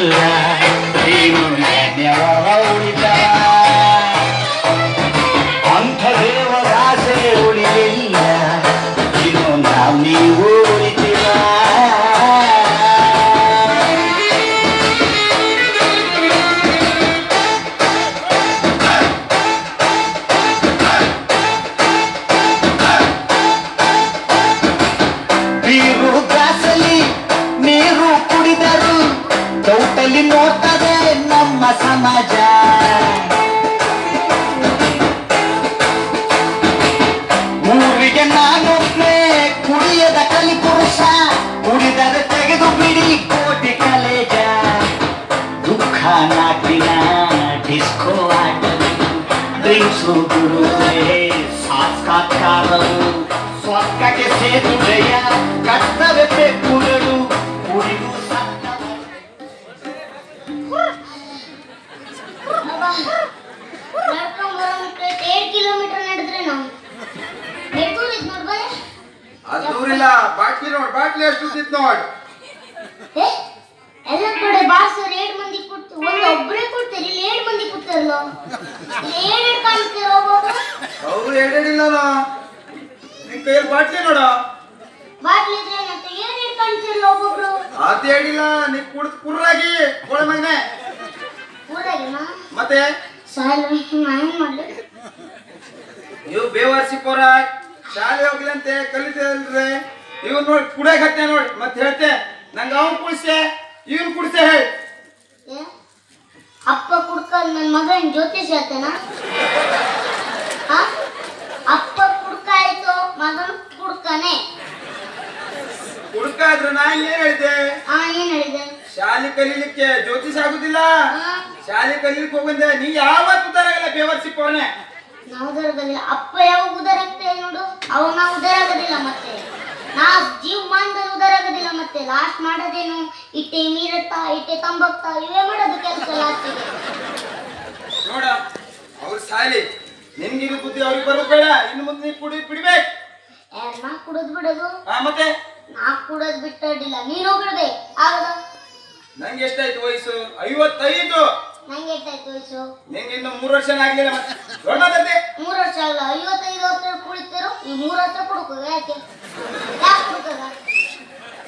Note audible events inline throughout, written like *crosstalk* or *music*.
அல்ல ನಮ್ಮ ಸಮಾಜ ಊರಿಗೆ ನಾನೊಬ್ಬನೇ ಕುಡಿಯದ ಕಲಿ ಪುರುಷ ಕುಡಿದರೆ ತೆಗೆದು ಬಿಡಿ ಕೋಟಿ ಕಲೇಜ ದುಃಖ ನಾಟಿನ ಡಿಸ್ಕೋ ಆಟಲು ಡ್ರಿಂಕ್ಸು ಗುರುವೇ ಸಾಕ್ಷಾತ್ಕಾರವು ಸ್ವರ್ಗಕ್ಕೆ ಸೇತುವೆಯ ಅದ್ ಹೇಳಿಲ್ಲ ನೀ ಕುಡ್ದು ಕುರ್ರಾಗಿ ಕೋಳೆ ಮಗನೆ. ಮತ್ತೆ? ನಾನು ನೀವು ಬೇವರ್ಸಿ ಪೋರ ಶಾಲೆ ಹೋಗ್ಲಂತೆ ಕಲಿತಲ್ರಿ ಇವ್ ನೋಡಿ ಕುಡೇ ಹತ್ತೆ ನೋಡಿ ಮತ್ತೆ ಹೇಳ್ತೆ ನಂಗೆ ಅವ್ನು ಕುಡಿಸೆ ಇವ್ನು ಕುಡಿಸೆ ಹೇಳಿ. ಅಪ್ಪ ಕುಡ್ಕೊಂಡ್ ನನ್ನ ಮಗನ ಜ್ಯೋತಿಷ್ ಹೇಳ್ತೇನ? ಅಪ್ಪ ಕುಡ್ಕ ಆಯ್ತು ಮಗನ್ ಕುಡ್ಕನೆ. ಕುಡ್ಕಾದ್ರೆ ನಾ ಏನ್ ಹೇಳಿದೆ? ಆ ಏನ್ ಹೇಳಿದೆ? ಶಾಲೆ ಕಲೀಲಿಕ್ಕೆ ಜ್ಯೋತಿಷ್ ಆಗುದಿಲ್ಲ? ಶಾಲೆ ಕಲೀಲಿಕ್ಕೆ ಹೋಗಂದೆ ನೀ ಯಾವತ್ತು ಉದ್ದಾರಾಗಲ್ಲ ಬೇವರ್ಸಿ ಪೋಣೆ ನಾವು ಉದರಗದಿಲ್ಲ ಅಪ್ಪ ಯಾವ ಉದರ ನೋಡು. ಅವಾಗ ನಾವು ಉದರಾಗದಿಲ್ಲ ಮತ್ತೆ. ನಾ ಉದರ ಆಗದಿಲ್ಲ ಮತ್ತೆ. ಲಾಸ್ಟ್ ಮಾಡೋದೇನು? ಇಟ್ಟೆ ಮೀರತ್ತ ಇಟ್ಟೆ ತಂಬಕ್ತ ಇವೇ ಮಾಡೋದು ಕೆಲಸ ಲಾಸ್ಟಿಗೆ ನೋಡ ಅವ್ರ ಸಾಲಿ. ನಿನ್ಗೆ ಬುದ್ಧಿ ಅವ್ರಿಗೆ ಬರೋದು ಬೇಡ ಇನ್ನು ಮುಂದೆ ನೀ ಕುಡಿ ಬಿಡ್ಬೇಕು ಯಾರ್ ನಾ ಕುಡದ್ ಬಿಡೋದು? ಆ ಮತ್ತೆ? ನಾ ಕುಡದ್ ಬಿಟ್ಟಿಲ್ಲ ನೀನು ಹೋಗ್ರದೆ ಆಗದ? ನಂಗೆ ಎಷ್ಟಾಯ್ತು ವಯಸ್ಸು? ಐವತ್ತೈದು. ನಂಗೆ ಎಷ್ಟಾಯ್ತು ವಯಸ್ಸು? ನಿಂಗೆ ಇನ್ನು ಮೂರು ವರ್ಷ ಆಗ್ಲಿಲ್ಲ ಮತ್ತೆ. ದೊಡ್ಡ ಮಾತಾಡ್ತಿ ಮೂರು ವರ್ಷ ಆಗಲ್ಲ ಐವತ್ತೈದು ವರ್ಷ ಕುಳಿತಿರು ಈ ಮೂರು ವರ್ಷ ಕುಡುಕು ಯಾಕೆ? ಯಾಕೆ ಕುಡುಕದ?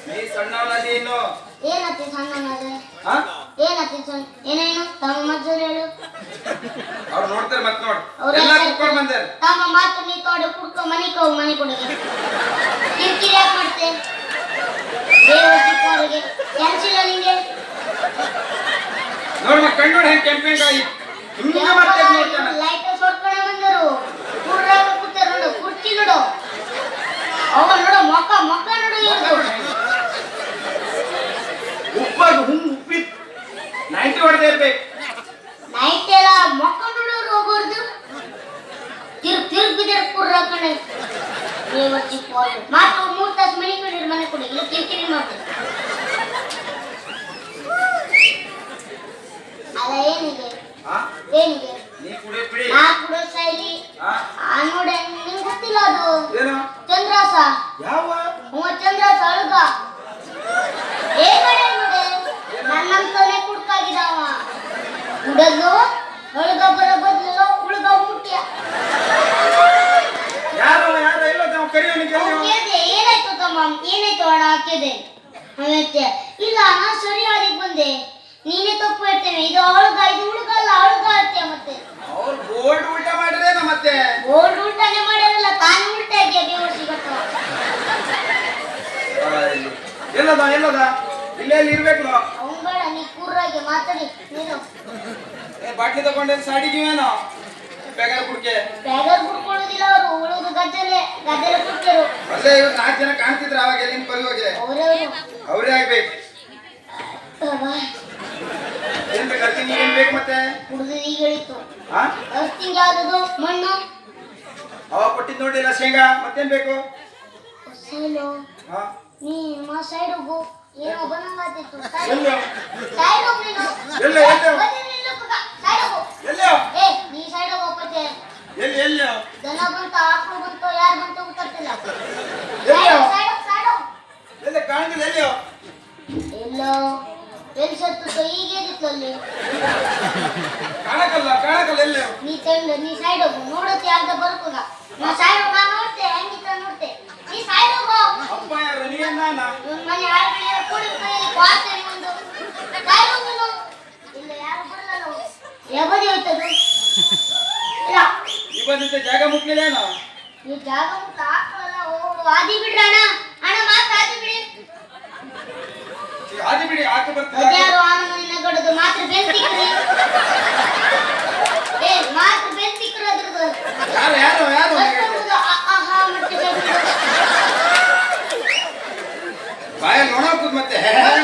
ನೀ ಸಣ್ಣವನಲ್ಲಿ ಇನ್ನು? ಏನತ್ತೆ ಸಣ್ಣನಾದ್ರೆ ಹಾ ಏನತ್ತಿ ಸಣ್ಣ ಏನೇನು? ತಮ್ಮ ಹೇಳು. ಅವ್ರು ನೋಡ್ತಾರೆ ಮತ್ತೆ ನೋಡ್. ಅವ್ರು ಎಲ್ಲ ಕುತ್ಕೊಂಡ್ ಬಂದಾರ ತಮ್ಮ ಮಾತು ನೀ ತೋಡೆ ಕುಡ್ಕೊ ಮನಿಗೆ ಹೋಗಿ ಮನೆ ಕೊಡುಗೆ. ಕಿರಿಕಿರಿ ಯಾಕೆ ಮಾಡ್ತೆ? ದೇವ್ರ ನಿಂಗೆ? ನೋಡ್ ಕಣ್ಣು ಹೆಂಗೆ ಕೆಂಪೇಂಗಾಯಿ ಹಿಂಗ ಮತ್ತೆ ನೋಡ್ತಾನ ಲೈಟ್ ಹೊಡ್ಕೊಂಡೆ ಬಂದರು ಕುರ್ರಾಗ ಕೂತಾರ ನೋಡು ಕುರ್ಚಿ ನೋಡು ಅವ ನೋಡು ಮೊಕ್ಕ ಮೊಕ್ಕ ನೋಡು ಇವ್ರ್ದು. ಉಪ್ಪಾಗ ಹುಂಗ್ ಉಪ್ಪಿತ್ ನೈಂಟಿ ಹೊಡೆದೇ ಇರ್ಬೇಕು ನೈಟ್ ಎಲ್ಲ ಮೊಕ್ಕ ನೋಡೋರು ಹೋಗೋರ್ದು ತಿರ್ಗ್ ತಿರ್ಗ್ ಬಿದ್ದಿರ್ ಕುರ್ರ ಕಣೆ ದೇವ್ರ ಚಿಕ್ಕವರು ಮಾತು ಮೂರ್ ತಾಸು ಮನೆ ಕೊಡಿರಿ ಮನೆ ಕೊಡಿ ಇಲ್ಲ ಕಿರಿಕಿರಿ ಮಾಡ್ತಾರೆ ಅಲ್ಲ ಏನಿದೆ ಹಾ ಏನಿದೆ ನೀ ಕುಡಿ ಬಿಡಿ ನಾ ಕೊಡೋ ಶೈಲಿ ಹಾ ಆ ನೋಡೆ ನಿಂಗೆ ಗೊತ್ತಿಲ್ಲ ಅದು ಏನು ಚಂದ್ರಾಸ ಯಾವ ಅವ ಚಂದ್ರಾಸ ಅಳುಗ ಏನ್ ಮಾಡೆ ನೋಡೆ ನನ್ನಂತಾನೆ ಕುಡ್ಕಾಗಿದವ ಕುಡದು ಅಳುಗ ಬರೋ ಬದ್ಲು ಉಳುಗ ಮುಟ್ಯ ಯಾರು ಯಾರು ಇಲ್ಲ ನಾವು ಕರಿಯೋನಿಗೆ ಅವ್ನ್ ಕೇಳ್ದೆ, ಏನಾಯ್ತು ತಮ್ಮ ಏನಾಯ್ತು ಅಣ್ಣ ಹಾಕಿದೆ ಅವತ್ತೆ ಇಲ್ಲ ನಾ ಸರಿ ಹಾದಿಗೆ ಬಂದೆ ನೀನೇ ತಪ್ಪು ಹೇಳ್ತೇನೆ ಇದು ಅಳುಗ ಇದು ಉಳುಗ ಅಲ್ಲ ಅಳುಗ ಅಂತೆ ಮತ್ತೆ ಅವ್ರು ಬೋರ್ಡ್ ಊಟ ಮಾಡಿರೇನ ಮತ್ತೆ ಓಲ್ಡ್ ಉಲ್ಟಾನೆ ಮಾಡಿರಲ್ಲ ತಾನು ಉಲ್ಟಾ ಇದೆಯಾ ದೇವ್ರ ಸಿಗತ್ತ ಎಲ್ಲದ ಎಲ್ಲದ ಇಲ್ಲೇ ಇಲ್ಲಿ ಇರ್ಬೇಕು. ಬೇಡ ನೀ ಮಾತಾಡಿ ನೀನು. ಬಾಟ್ಲಿ ತಗೊಂಡೆ ಸಾಡಿದೀವೇನೋ ಬೇಗ ಕುಡ್ಕೆ. ಅವರು ಉಳಿದು ಗದ್ದೆಲೆ ಗದ್ದೆಲೆ ಬಿಟ್ಟರು ಅಲ್ಲೇ ಇವ್ರು ನಾಲ್ಕು ಜನ ಕಾಣ್ತಿದ್ರ ಅವಾಗ ನಿನ್ ಪರಿವಾಗೆ ಅವ್ರೇ ಆಗ್ಬೇಕು. ಏನ್ ಬೇಕು ಅರ್ಥ ಏನ್ ಬೇಕು ಮತ್ತೆ? ಕುಡಿದು ಈಗ ಹೇಳಿತು ಹಾ ಅರ್ತಿಂಗ್ ಯಾವ್ದದು ಮಣ್ಣು. ಅವ ಕೊಟ್ಟಿದ್ ನೋಡಿಲ್ಲ ಶೇಂಗಾ ಮತ್ತೇನ್ ಬೇಕು? ಸೈಲು ಹಾ? ನೀ ನಿಮ್ಮ ಸೈಡ್ ಹೋಗು ಏನೋ ಬಂದಂಗಾತಿತ್ತು ಸೈಡ್ ಹೋಗು ನೀನು. ಎಲ್ಲ ಎಲ್ಲ ಹೋಗು ಎಲ್ಲೋ ಏ ನೀ ಸೈಡ್ ಹೋಗಪ್ಪತ್ತೆ ಎಲ್ಲಿ ಎಲ್ಲೋ ದನ ಬಂತ ಆಕಳು ಬಂತು ಯಾರು ಬಂತು ಗೊತ್ತಿಲ್ಲ ಎಲ್ಲೋ ಸೈಡ್ ಸೈಡ್ ಎಲ್ಲ ಕಾಣಿಲ್ಲ ಎಲ್ಲೋ? ಎಲ್ಲೋ ಎಲ್ಲಿ ಸತ್ತು ಈಗೇನಿತ್ತು ಅಲ್ಲಿ. ಕಾಣಕಲ್ಲ ಕಾಣಕಲ್ಲ ಎಲ್ಲೇ ನೀ ತಂಡ ನೀ ಸೈಡ್ ಹೋಗು. ನೋಡುತ್ತೆ ಯಾರ್ದ ಬರ್ಕೋಗ ನಾ ಸೈಡ್ ಹೋಗ ನೋಡ್ತೆ ಹೆಂಗಿತ್ತ ನೋಡ್ತೆ. ಸೈಡ್ ಹೋಗು ಅಪ್ಪ ಯಾರು ನೀ ಹೋಯ್ತದು. ಈ ಬಂದಿದ್ದ ಜಾಗ ಮುಟ್ಲಿಲ್ಲೇನೋ ಈ ಜಾಗ ಮುಟ್ಟ ಹಾಕಲ್ಲ ಓ ಆದಿ ಅಣ್ಣ. ಮಾತ್ರ ಆದಿ ಬಿಡಿ. ಆದಿ ಬಿಡಿ ಆಕೆ ಯಾರು ಮಾತ್ರ ಬೆಂತಿಕ್ರಿ ಏ ಮಾತ್ರ ಬೆಂತಿಕ್ರು ಅದ್ರದ್ದು ಯಾರು ಯಾರು ಯಾರು? ಬಾಯ ನೋಡಾಕುದ್ ಮತ್ತೆ. *laughs*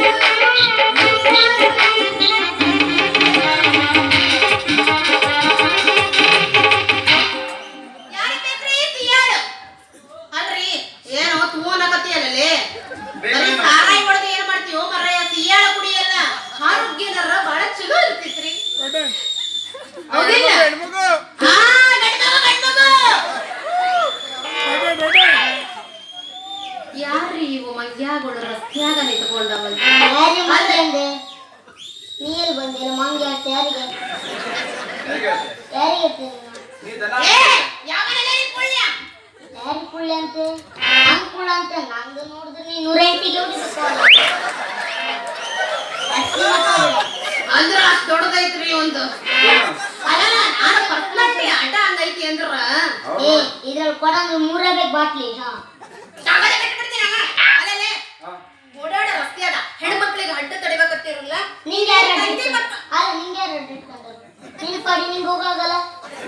ಯಾರಿಗ್ ನೀ ಎಲ್ಲಿ ಬಂದಿಲ್ಲ ಮಂಗೆ ಅಂತ ಯಾರಿಗೆ ಹೇಗೆ? ಯಾರಿಗೆ ಹೇಳ್ತೀನಿ ನಾನು? ನೀ ದನ ಏ ಯಾವನಲ್ಲೇ ಈ ಪುಳ್ಯ? ಯಾರಿಗೆ ಕುಳ್ಳೆ ಅಂತೆ ನಂಗ್ ಕುಳ್ಳ ಅಂತ ನಂದು ನೋಡಿದ್ರೆ ನೀ ನೂರ ಎಂಟಿಗೆ ಹೊಡಿಬೇಕು ಅಷ್ಟೇ ಮಾತಾಡು. ಅಂದ್ರ ಅಷ್ಟ್ ದೊಡ್ಡದೈತ್ರಿ ಒಂದು ಅಲ್ಲ ನಾನು ಪರ್ಸನಾಲಿಟಿ ಆಟ ಹಂಗೈತಿ ಅಂದ್ರ ಏ ಇದ್ರಲ್ಲಿ ಕೊಡಂದ್ರೆ ಮೂರೇ ಬೇಕು ಬಾಟ್ಲಿ ಹಾ ತಗದೆ ಬಿಟ್ಬಿಡ್ತೀನಿ ಅಣ್ಣ. ಅಲ್ಲಲ್ಲೇ ಹಾ. ಓಡಾಡ ರಸ್ತ್ಯಾಗ ಹೆಣ್ಮಕ್ಳಿಗೆ ಅಡ್ಡ ತಡಿಬೇಕತ್ತಿರಲ್ಲ ನೀನ್ ಯಾರು ಅಲ್ಲ ನಿಂಗೆ ಯಾರು? ನಿನ್ ಪಾಡಿ ನಿಂಗೆ ಹೋಗಾಗಲ್ಲ.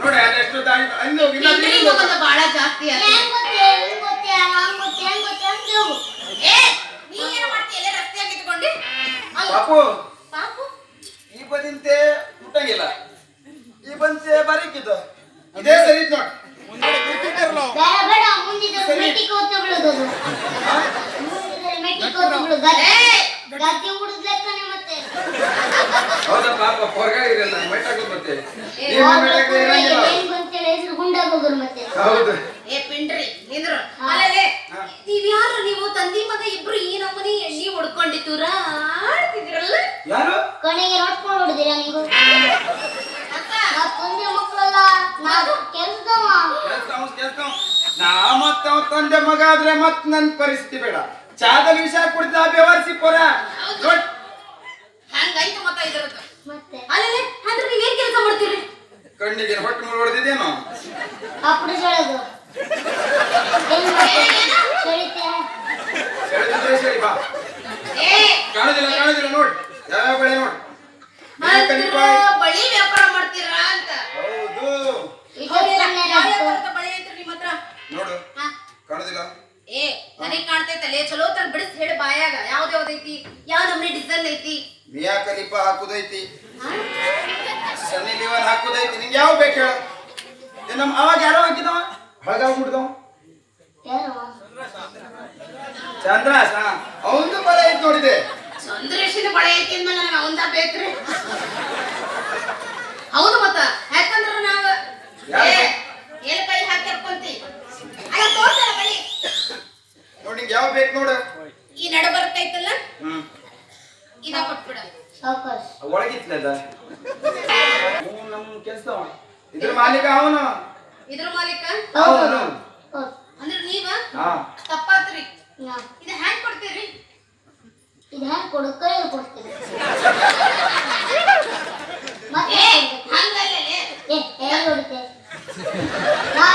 ನೋಡಿ ಎಷ್ಟು ದಾರಿ ಅಲ್ಲಿ ಇಲ್ಲ ನಿಂದ್ರಿ ಹೋಗೋದು ಬಾಳ ಜಾಸ್ತಿ ಆಯ್ತು. ಹೆಂಗ್ ಗೊತ್ತೇ? ಹೆಂಗ್ ಗೊತ್ತೇ? ಹಂಗ್ ಗೊತ್ತೇ? ಹೆಂಗ್ ಗೊತ್ತೇ? ಅಂತ ಹೋಗು ಏ ನೀ ಏನ್ ಮಾಡ್ತೀಯ ಎಲ್ಲ ರಸ್ತ್ಯಾಗ ಇಟ್ಕೊಂಡು ಪಾಪು. ಪಾಪು? ಈ ಬದಿಂತೆ ಮುಟ್ಟಂಗಿಲ್ಲ. ಈ ಬಂತೆ ಬರೀಕಿದ್ದು ಇದೇ ಸರಿ ನೋಡಿ. ಮುಂದೆ ಇರಲ್ಲ ಬೇಡ ಬೇಡ. ಮೆಟ್ಟಿ ಕೋತು ಬಿಡೋದು ಹೌದಾ ಪಾಪ ಮತ್ತೆ. ಏ, ನೀವು ಮೆಟ್ಟಾಗದೆ ಇರಂಗಿಲ್ಲ ಏನ್ ಬಂತೇಳಿ ಹೆಸರು ಗುಂಡಾಗ ಹೋಗೋರು ಮತ್ತೆ ಹೌದು ಏ ಪಿಂಡ್ರಿ ನಿಂದ್ರು ಹಾ. ಅಲ್ಲಲೇ ಹಾ. ನೀವ್ ಯಾರು ನೀವು ತಂದಿ ಮಗ ಇಬ್ರು ಈ ನಮ್ಮನಿ ಎಣ್ಣಿ ಹೊಡ್ಕೊಂಡಿದ್ದೀರ ಆಡ್ತಿದ್ರಲ್ಲ ಯಾರು ಕೊನೆಗೆ ನೋಡ್ಕೊಂಡು ಹೊಡೆದಿರಾ ನೀವು ನಾ ತಂದೆ ಮಕ್ಕಳಲ್ಲ ನಾ ಕೆಲ್ಸದವ ಕೆಲ್ಸ ಕೆಲ್ಸ ನಾ ಮತ್ತ ಅವ ತಂದೆ ಮಗ ಆದ್ರೆ ಮತ್ ನನ್ ಪರಿಸ್ಥಿತಿ ಬೇಡ. ಚಾದಲ್ಲಿ ವಿಷ ಕುಡಿದ ಬೆವರ್ಸಿ ಪೊರ. ಮತ್ತ ಇದ್ರದ್ದು. ಅಂದ್ರೆ ನೀವೇನ್ ಕೆಲಸ ಮಾಡ್ತೀರಿ? ಕಣ್ಣಿಗೆ ಹೊಟ್ಟು ಮೂರು ಹೊಡೆದಿದ್ದೇನು? ಅಪ್ಪಡು ಸೆಳೆದು. ಏನ್ ಸರಿ ಬಾ. ಏ. ಕಾಣುದಿಲ್ಲ ಕಾಣುದಿಲ್ಲ ನೋಡ್. ಯಾವ ಬೆಳೆ ನೋಡ್. ಬಳಿ ವ್ಯಾಪಾರ ಮಾಡ್ತೀರಾ ಅಂತ. ಹೌದು. ನನಗ್ ಕಾಣ್ತೈತಲ್ಲೇ ಚಲೋ ತರ ಬಿಡಿಸ್ ಹೇಳ ಬಾಯಾಗ. ಯಾವ್ದ್ ಯಾವ್ದ್ ಐತಿ? ಯಾವ ನಮ್ನಿ ಡಿಸೈನ್ ಐತಿ? ಮಿಯಾ ಕಲಿಪ ಹಾಕುದೈತಿ? ಸನ್ನಿ ಲಿವನ್ ಹಾಕುದೈತಿ. ನಿಂಗೆ ಯಾವ ಬೇಕು ಹೇಳ. ಏ ನಮ್ ಅವಾಗ ಯಾರೋ ಹಾಕಿದವ ಹಳಗಾಗ್ಬಿಡ್ದವ. ಚಂದ್ರಾಸ ಚಂದ್ರಾಸ್? ಅವಂದು ಬಲ ಐತಿ ನೋಡಿದೆ. ಚಂದ್ರೇಶಿನ ಬಳೆ ಐತಿ ಅಂದ್ಮೇಲೆ ನನಗೆ ಅವಂದ ಬೇಕ್ರಿ. ಹೌದು ಮತ್ತ. ಯಾಕಂದ್ರ ನಾವ್? ಏ, ಕೈ ಹಾಕಿ ಕರ್ಕೊಂತಿ ಅಲ್ಲ ತೋರ್ಸಲ್ಲ ಬಳಿ ನೋಡಿ ನಿಂಗೆ ಯಾವ ಬೇಕು ನೋಡು. ಈ ನಡ ಬರ್ತೈತಲ್ಲ? ಹ್ಮ್. ಇದ ಕೊಟ್ಬಿಡ. ಸಾವ್ಕಾಸ್. ಒಳಗಿತ್ಲದ ನಮ್ ಕೆಲ್ಸದವ ಇದ್ರ ಮಾಲೀಕ ಅವನು. ಇದ್ರ ಮಾಲೀಕ? ಹೌದು. ಅಂದ್ರೆ. ನೀವ? ಹಾ. ತಪ್ಪಾತ್ರಿ. ಇದ ಹ್ಯಾಂಗ್ ಕೊಡ್ತೀರಿ? ಇದ ಹ್ಯಾಂಗ್ ಕೊಡು? ಕೈಯಲ್ಲಿ ಕೊಡ್ತೀರಿ. ಮತ್ತೆ ಹಂಗಲ್ಲ ಏ ಹೇಗೆ ಹೊಡಿತೆ ನಾ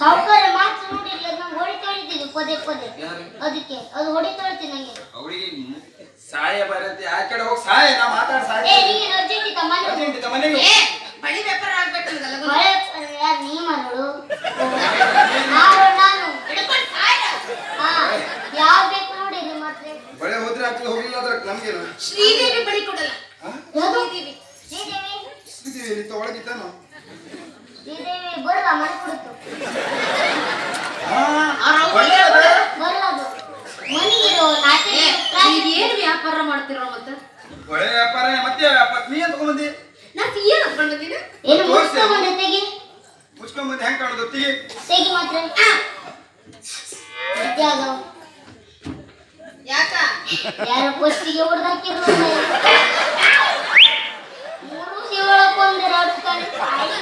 ಸೌಕರ್ಯ ಮಾತ್ರ ನೋಡಿರ್ಲಿ ಅದು ನಂಗೆ ಹೊಡಿ ತೊಳಿತಿದ್ದು ಪದೇ ಅದಕ್ಕೆ. ಅದು ಹೊಡಿ ತೊಳಿತಿ ನಂಗೆ. ಅವಳಿಗೆ ಸಹಾಯ ಬರುತ್ತೆ ಆ ಕಡೆ ಹೋಗಿ ನಾ ಏ ನೀ ನಾನು ನಾನು. ಹಾ ಯಾವ ಬೇಕು ನೋಡಿ ನಿಮ್ಮ ಬಳೆ ಹೋದ್ರೆ ಅಕ್ಕ ನಮ್ಗೇನು? ಶ್ರೀದೇವಿ ಬಳಿ ಕೊಡಲ್ಲ. ಶ್ರೀದೇವಿ. ಶ್ರೀದೇವಿ. ಬರಲ್ಲ ಮನೆ ಕೊಡುತ್ತು ಏನ್ ವ್ಯಾಪಾರ ಮಾಡ್ತಿರೋ ಮತ್ತೆ? ಒಳ್ಳೆ ವ್ಯಾಪಾರ ಮತ್ತೆ ವ್ಯಾಪಾರ ನೀ ಏನ್ ತಗೊಂಬಂದಿ? ನಾ ಏನ್ ಮುಗಿಸ್ಕೊಂಬಂದೆ ತೆಗಿ. ಮುಚ್ಕೊಂಬಂದಿ ಹೆಂಗ್ ಕಾಣೋದು ತಿಗಿ. ತೆಗಿ ಮಾತ್ರ. ಯಾವ್ದು ಯಾಕ? ಯಾರ ಪೋಸ್ಟಿಗೆ ಹೊಡೆದಾಕಿದ್ರು ಮೂರು ಶಿವಳಪ್ಪ ಅಂದ್ರೆ ಎರಡು ಕಾಲು ಸಾಯಿ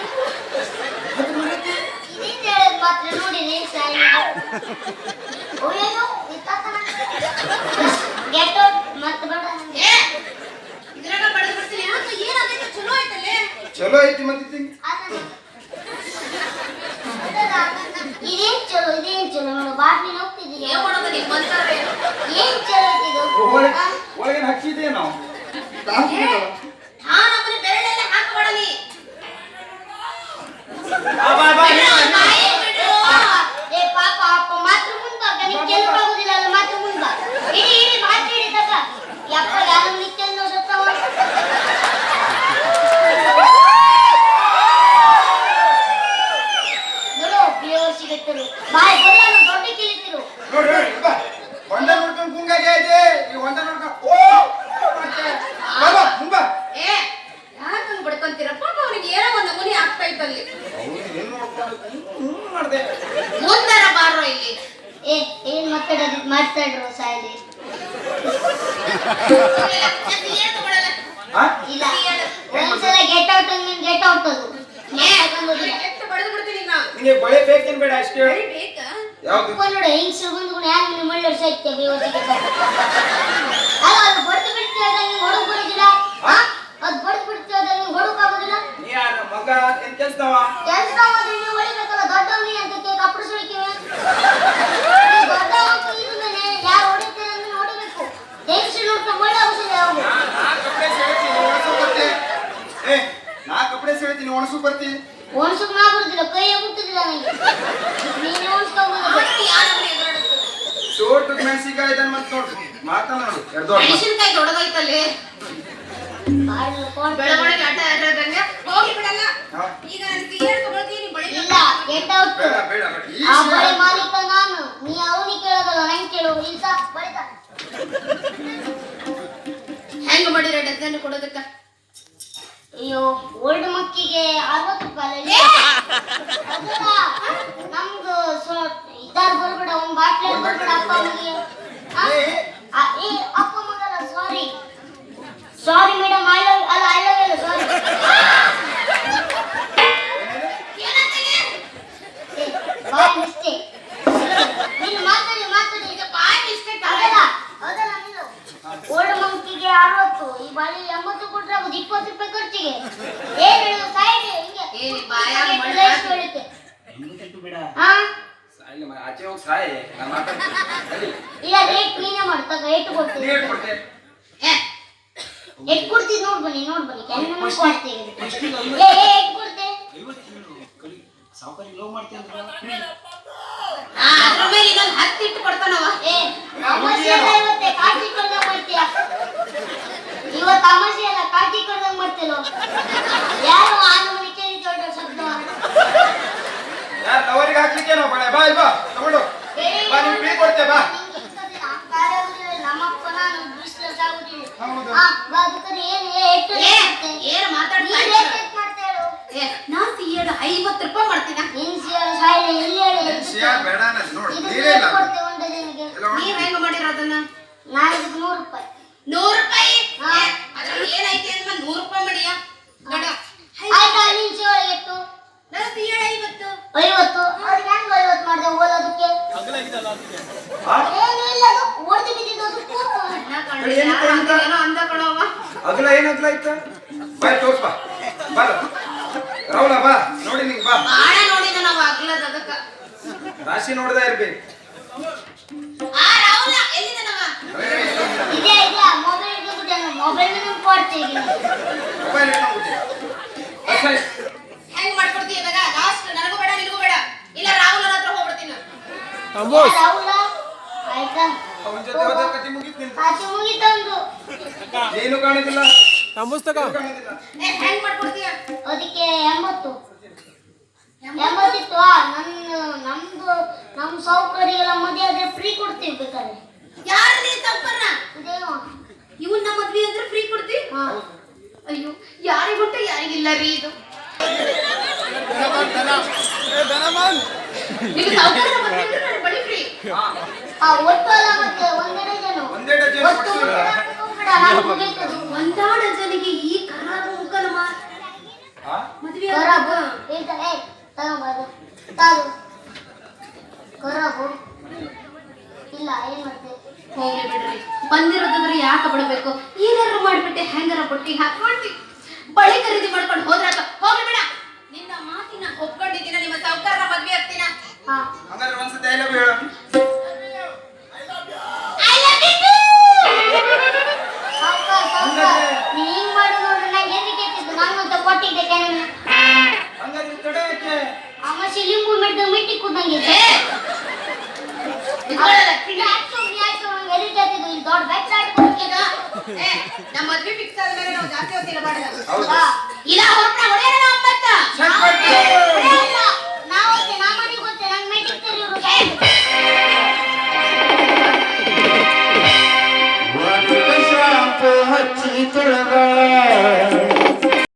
ಇದೇನ್ ಹೇಳೋದು ಮಾತ್ರ ನೋಡಿ ಸಾಯಿ ಒಳ್ಳೆದು ಗೆಟ್ ಔಟ್ ಮತ್ತೆ ಬೇಡ. ಏ ಇದ್ರಾಗ ಬಡದ್ ಬಿಡ್ತೀನಿ ಮತ್ತೆ ಏನಾಗೈತೆ? ಚಲೋ ಆಯ್ತಲ್ಲೇ? ಚಲೋ ಐತಿ ಮತ್ತೆ ಇದೇನ್ ಚಲೋ ಇದೇನ್ ಚಲೋ ನೋಡು ಬಾಟ್ಲಿ ಏನ್ ಮಾಡೋದು? ಬಂತಾರ ಐತಿದು ಒಳಗೆ ಒಳಗಿನ ಹಚ್ಚಿದ್ದೆ ನಾವು ಹಾ ನಮ್ಮನೆ ಬೆರಳೆಲ್ಲ ಹಾಕಬೇಡ ನೀ ಬಾ ಬಾ ಬಾ ಬಾಯಿ ಬಿಡು. ಏ ಪಾಪ ಅಪ್ಪ ಮಾತ್ರ ಮುಂದ್ಬಾಗ ನಿನ್ ಕೆಲಸ ಆಗುದಿಲ್ಲ ಅಲ್ಲ ಮಾತ್ರ ಮುಂದ್ಬಾ ಇಡಿ ಇಡಿ ಬಾಟ್ಲಿ ಇಡಿ ತಗ ಯಪ್ಪ ಯಾರು ನಿತ್ಯ ಸತ್ತವ ನೋಡು ಪ್ಲೇಯರ್ ಸಿಗತ್ತರು ಬಾಯ್ ಬರಲ್ಲ ದೊಡ್ಡ ಕಿಲಿತಿರು ನೋಡಿ ನೋಡಿ ಬಾ ಹೊಂಡ ನೋಡ್ಕೊಂಡು ಕುಂಗಾಗೆ ಐತೆ ಈ ಹೊಂಡ ನೋಡ್ಕೊಂಡು ಓ ಮತ್ತೆ ಬಾ ಬಾ ಮುಂದ್ ಬಾ ಏ ಯಾಕಂಗ್ ಬಡ್ಕೊಂತೀರಪ್ಪ ಅವನಿಗೆ ಏನೋ ಒಂದು ಮುನಿ ಆಗ್ತಾ ಇತ್ತಲ್ಲಿ ಅವ್ನು ಏನ್ ನೋಡ್ಕೊಂಡು ಹ್ಮ್ ಮಾಡ್ದೆ ಮುಂದರ ಬಾರೋ ಇಲ್ಲಿ ಏ ಏನ್ ಮಾತಾಡೋದು ಮಾತಾಡ್ರು ಸಾಯ್ಲಿ ಅದು ಏನು ತಗೊಳಲ್ಲ. ಹಾ ಇಲ್ಲ. ಒಂದ್ಸಲ ಗೆಟ್ ಔಟ್ ಅಂದ್ರೆ ಗೆಟ್ ಔಟ್ ಅದು. ಏ, ಮಾತಾಡೋದಿಲ್ಲ ಬಿಡ್ತೀನಿ ನಾ ನಿಂಗೆ ಬಳೆ ಬೇಕೇನ್ ಬೇಡ ಅಷ್ಟೇ. ಯಾವ್ದು? ನೋಡು ಹೆಂಗ್ಸ್ರು ಬಂದ್ಕೊಂಡು ಯಾರು ನಿಮ್ಮ ಒಳ್ಳೆ ವರ್ಷ ಐತೆ ಅಲ್ಲ ಅದು ಬಡ್ದು ಬಿಡ್ತೀವಿ ಅದ ನೀವು ಹೊಡಕ್ ಬರೋದಿಲ್ಲ? ಹಾ ಅದು ಬಡ್ದು ಬಿಡ್ತೀವಿ ಅದ ನೀವು ಹೊಡಕ್ ಆಗೋದಿಲ್ಲ ನೀ ಯಾರ ಮಗ ಏನ್ ಕೆಲ್ಸದವ? ಕೆಲ್ಸ ನೀನು ನೀವು ಹೊಡಿಬೇಕಲ್ಲ ದೊಡ್ಡವನಿ ಅಂತ ಕೇಕ್ ಕಪ್ಪಡು ಸುಳಿತೀವಿ ದೊಡ್ಡವ ಇದ್ಮೇಲೆ ಯಾರು ಹೊಡಿತಾರೆ ನೋಡ್ಕೊಂಡು ಒಳ್ಳೆ ಔಷಧ ಯಾವುದು ನಾ ಕಪ್ಪಡೆ ಸೆಳಿತೀನಿ ಒಣಸು ಬರ್ತಿ ಏ ನಾ ಕಪಡೆ ಸೆಳಿತೀನಿ ಒಣಸು ಬರ್ತಿ ಒಣಸು ನಾ ಬರ್ತಿಲ್ಲ ಕೈ ಮುಟ್ಟುದಿಲ್ಲ ನನಗೆ ನೀನೇ ಎದುರಾಡುತ್ತೆ? ಸೋಟು ಮೆಣಸಿಕಾಯಿ ಇದನ್ನ ಮತ್ತೆ ನೋಡು. ಮಾತನಾಡು ಎರ್ದೋಡ್ ಮೆಣಸಿನ್ಕಾಯಿ ದೊಡ್ಡದೈತಲ್ಲಿ ಬೆಳವಣಿಗೆ ಆಟ ಆಡೋದಂಗೆ ಹೋಗಿ ಬಿಡಲ್ಲ. ಈಗ ನಾನು ಗೆಟ್ ಔಟ್ ಬೇಡ ಬೇಡ ಆ ಬಳೆ ಮಾಲೀಕ ನಾನು. ನೀ ಅವನಿಗೆ ಕೇಳೋದಲ್ಲ ನಂಗೆ ಕೇಳು. ಇಲ್ಲ ಬಳಿತ. ಹೆಂಗ್ ಮಾಡಿರ ಡಜನ್ ಕೊಡೋದಕ್ಕ? ಅಯ್ಯೋ ಓಲ್ಡ್ ಮಕ್ಕಿಗೆ ಅರವತ್ತು ರೂಪಾಯಿ *laughs* ನಮ್ದು ಇದಾರ ಬರ್ಬೇಡ ಒಂದ್ ಬಾಟ್ಲಿ ಬರ್ಬೇಡ ಅಪ್ಪ ಅಮ್ಮಗೆ ಅಪ್ಪ ಮಗಲ್ಲ sorry sorry madam I love ಅಲ್ಲ I love you sorry by mistake ನೀನು ಮಾತಾಡಿ ಮಾತಾಡಿ ಈಗ ಬಾಯ್ ಮಿಸ್ಟೇಕ್ ಅದಲ್ಲ ಅದಲ್ಲ ನೀನು ಓಲ್ಡ್ ಮಂಕಿಗೆ ಅರವತ್ತು ಈ ಬಾಳಿ ಎಂಬತ್ತು ಕೊಟ್ರೆ ಅದು ಇಪ್ಪತ್ತು ರೂಪಾಯಿ ಖರ್ಚಿಗೆ. ಏನ್ ಹೇಳು ಸೈಡ್ ಹಿಂಗೆ. ಏ, ನೀ ಬಾಯಾಗ ಮಣ್ಣ್ ಹಾಕು. ಹಾ ಸಾಯ್ಲಿ ಆಚೆ ಹೋಗಿ ಸಾಯ್ ನಾನು ಮಾತಾಡ್ತೀನಿ. ಇಲ್ಲ ರೇಟ್ ನೀನೇ ಏಟು ನೀ ಹೇಳ್ಕೊಡ್ತೆ ಎಟ್ ಕೊಡ್ತೀನಿ. ನೋಡ್ ಬನ್ನಿ ನೋಡ್ ಬನ್ನಿ ಕೆಲ್ಸ ಕೊಡ್ತೀನಿ ಏ ಏ, ಎಟ್ ಕೊಡ್ತೆ? ಮಾಡ್ತೀನಿ ಆ, ಅದ್ರ ಮೇಲೆ ಇನ್ನೊಂದು ಹತ್ತು ಇಟ್ಟು ಕೊಡ್ತಾನವ. ಏ ಕಾಟಿ ಮಾಡ್ತೀಯ ಇವತ್ತು ತಮಾಷೆ ಅಲ್ಲ ಕಾಟಿ ಕಳ್ದಂಗ್ ಮಾಡ್ತೇನೋ. ಯಾರು ಆನು ಮನೆ ಕೇಳಿ ದೊಡ್ಡ ಶಬ್ದ? ಯಾರು ಲವರಿಗೆ ಹಾಕ್ಲಿಕ್ಕೇನೋ ಬಳೆ ಬಾ ಇಲ್ಲಿ ಬಾ ತಗೊಂಡು. ಬಾ ನಿಮ್ಗೆ ಫ್ರೀ ಕೊಡ್ತೆ ಬಾ. ಐವತ್ತು ರೂಪಾಯಿ ಮಾಡ್ತೀನಿ? ಬೇಡ ನೋಡಿ. ಬಾ, ಅದಕ್ಕರೆ ಏನ್ ಏ, ಎಷ್ಟು ಏ ಇರುತ್ತೆ? ಏನ್ ಮಾತಾಡ್ತಾ ನೀನ್ ಇದ್ದೀಯ? ರೇಟ್ ಎಷ್ಟ್ ಮಾಡ್ತಾ ಹೇಳು? ಏ ನಾ ಸೀರೆ ಐವತ್ತು ರೂಪಾಯಿ ಮಾಡ್ತೀನ ನಿನ್ ಸೀರೆ ಸಾಯ್ಲೆ ಇಲ್ಲಿ ಹೇಳು, ಎಲ್ಲಿ ಸಿಯಾ ಬೇಡ ನಾನು ನೋಡು ಇದಕ್ಕೆ ನೀರೇ ಇಲ್ಲ ಎಷ್ಟು ಕೊಡ್ತೆ ಒಂದು ದಿನಕ್ಕೆ? ಎಲ್ಲ ಒಣ- ನೀವ್ ಹೆಂಗ್ ಮಾಡಿರೋದನ್ನ ನಾನು ಇದಕ್ಕೆ ನೂರು ರೂಪಾಯಿ ನೂರು ರೂಪಾಯಿ ಹಾ. ಏ, ಅದ್ರಲ್ಲಿ ಏನೈತಿ ಅಂದ್ರೆ ನೂರು ರೂಪಾಯಿ ಮಾಡಿಯ ಗಡ ಆಯ್ತಾ ನಿನ್ ಸೀರೆ ಎಷ್ಟು ನನ್ನ ಸೀರೆ ಐವತ್ತು ಐವತ್ತು ಅವ್ರಿಗೆ ಹೆಂಗ್ ಐವತ್ತು ಮಾಡಿದೆ ಓಲೋದಕ್ಕೆ ಆ? ಏನು ಇಲ್ಲ ಅದು ಒಡೆದು ಬಿದ್ದಿದ್ದು ಅದು ಕೂತು. ಅಣ್ಣ ಕಣ್ಣ, ಕಡೆ ಏನು ಯಾರೋ ಕಣ್ಣ? ಏನೋ ಅಂದ ಕಣವ್ವ. ಅಗಲ ಏನ್ ಅಗಲ ಇತ್ತ? ಬಾಯ್ ತೋರ್ಸ್ ಬಾ. ಬಾ. ರಾಹುಲ ಬಾ. ನೋಡಿ ನಿಂಗ್ ಬಾ. ರಾಶಿ ನೋಡ್ದ ಇರ್ಬೇಕು. ಹೆಂಗ್ ಮಾಡ್ಕೊಡ್ತೀವಿ ಇವಾಗ? ಲಾಸ್ಟ್ ನನಗೂ ಬೇಡ ನಿನಗೂ ಬೇಡ. ಇಲ್ಲ ರಾಹುಲ್ ಹತ್ರ ಹೋಗ್ಬಿಡ್ತೀನಿ ನಾನು. ರಾಹುಲ ಆಯ್ತಾ? ಅವನ ಜೊತೆ ಹೋದ ಕತೆ ಮುಗೀತು ನಿಂದು ಆಚೆ ಮುಗಿತಂದು ನೀನು ಕಾಣುದಿಲ್ಲ. ಪುಸ್ತಕ? ನೀನು ಕಾಣುದಿಲ್ಲ. ಏ ಹೆಂಗ್ ಮಾಡ್ಕೊಡ್ತೀಯ? ಅದಕ್ಕೆ ಎಂಬತ್ತು. ಎಂಬತ್ತಿತ್ತು ಆ, ನನ್ನ ನಮ್ದು ನಮ್ಮ ಸೌಕರ್ಯಗಳ ಮದುವೆ ಆದ್ರೆ ಫ್ರೀ ಕೊಡ್ತೀವಿ ಬೇಕಾದ್ರೆ. ಯಾರು ನೀನ್ ತಪ್ಪನ್ನ? ಇದೇನು. ಇವನ್ನ ಮದ್ವೆ ಅಂದ್ರೆ ಫ್ರೀ ಕೊಡ್ತೀವಿ ಹಾ. ಅಯ್ಯೋ ಯಾರಿಗುಂಟು ಯಾರಿಗಿಲ್ಲ ರೀ ಇದು? ನಿಮ್ಗೆ ಸೌಕರ್ಯ ಬಳಿ ಫ್ರೀ ಆ ಒಂದಾಡ ಜನಿಗೆ ಈ ಕರಾಬು ಮುಖನ? ಮದ್ವೆ ಕರಾಬು. ಈಗ ಏ ತಾದು ಕರಾಬು. ಇಲ್ಲ ಏನ್ ಮಾಡ್ತೆ? ಹೋಗ್ಲಿ ಬಿಡ್ರಿ. ಬಂದಿರೋದಂದ್ರೆ ಯಾಕೆ ಬಿಡಬೇಕು? ಏನಾರು ಮಾಡ್ಬಿಟ್ಟೆ ಹೆಂಗಾರ ಬುಟ್ಟಿ ಹಾಕೊಂಡ್ವಿ ಬಳಿ ಖರೀದಿ ಮಾಡ್ಕೊಂಡು ಹೋದ್ರ ಹೋಗ್ಲಿ ಬಿಡ. ನಿನ್ನ ಮಾತಿನ ಒಪ್ಕೊಂಡಿದ್ದೀನ ನಿಮ್ಮ ಸಾವುಕಾರ ಮದ್ವೆ ಆಗ್ತೀನ? ಹಾ. ಹಂಗಾದ್ರೆ ಒಂದ್ಸತಿ ಹೇಳು. ಅವ ಶಿಲಿಂಗ್ ಮಾಡಿದ ಮಿಟ್ಟಿ ಕೂದಂಗಿದೆ ನಮ್ಮ ಮದ್ವೆ ಫಿಕ್ಸ್ ಆದ್ಮೇಲೆ ನಾವು ಜಾಸ್ತಿ ಹೊತ್ತಿಲ್ಲ ಮಾಡಿದ ಇಲ್ಲ ಹೊರಟ. ಹೊಡೆಯಲ್ಲ ಅಪ್ಪತ್ತ ನಾವು ನಮ್ಮ ಮನೆಗೆ ಗೊತ್ತೆ ನಂಗೆ ಮೆಟ್ಟಿರ್ತೀರಿ ಇವರು. ಹಚ್ಚಿ ತೊಳೆದ